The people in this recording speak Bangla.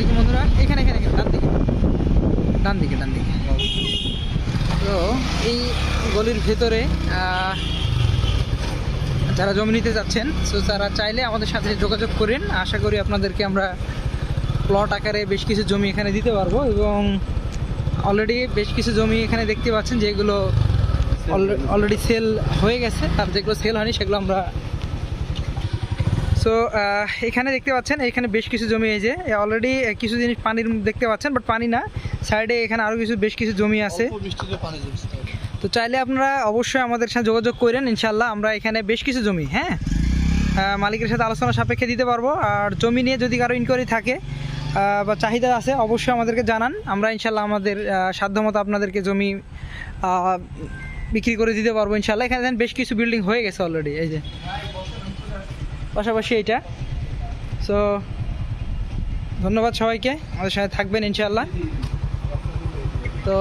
আলাইকুম বন্ধুরা এখানে এখানে ডান দিকে ডান দিকে ডান দিকে তো এই গলির ভেতরে যারা জমি নিতে যাচ্ছেন সো তারা চাইলে আমাদের সাথে যোগাযোগ করেন। আশা করি আপনাদেরকে আমরা প্লট আকারে বেশ কিছু জমি এখানে দিতে পারব এবং অলরেডি বেশ কিছু জমি এখানে দেখতে পাচ্ছেন যেগুলো অলরেডি সেল হয়ে গেছে। আর যেগুলো সেল হয়নি সেগুলো আমরা সো এখানে দেখতে পাচ্ছেন এখানে বেশ কিছু জমি এই যে অলরেডি কিছু জিনিস পানির দেখতে পাচ্ছেন বাট পানি না। সাইডে এখানে আরও কিছু বেশ কিছু জমি আছে। তো চাইলে আপনারা অবশ্যই আমাদের সাথে যোগাযোগ করেন ইনশাল্লাহ আমরা এখানে বেশ কিছু জমি হ্যাঁ? মালিকের সাথে আলোচনা সাপেক্ষে দিতে পারব। আর জমি নিয়ে যদি কারও ইনকোয়ারি থাকে বা চাহিদা আছে অবশ্যই আমাদেরকে জানান। আমরা ইনশাল্লাহ আমাদের সাধ্যমতো আপনাদেরকে জমি বিক্রি করে দিতে পারব ইনশাল্লাহ এখানে দেখেন বেশ কিছু বিল্ডিং হয়ে গেছে অলরেডি এই যে। পাশাপাশি এটা সো ধন্যবাদ সবাইকে। আমাদের সাথে থাকবেন ইনশাল্লাহ তো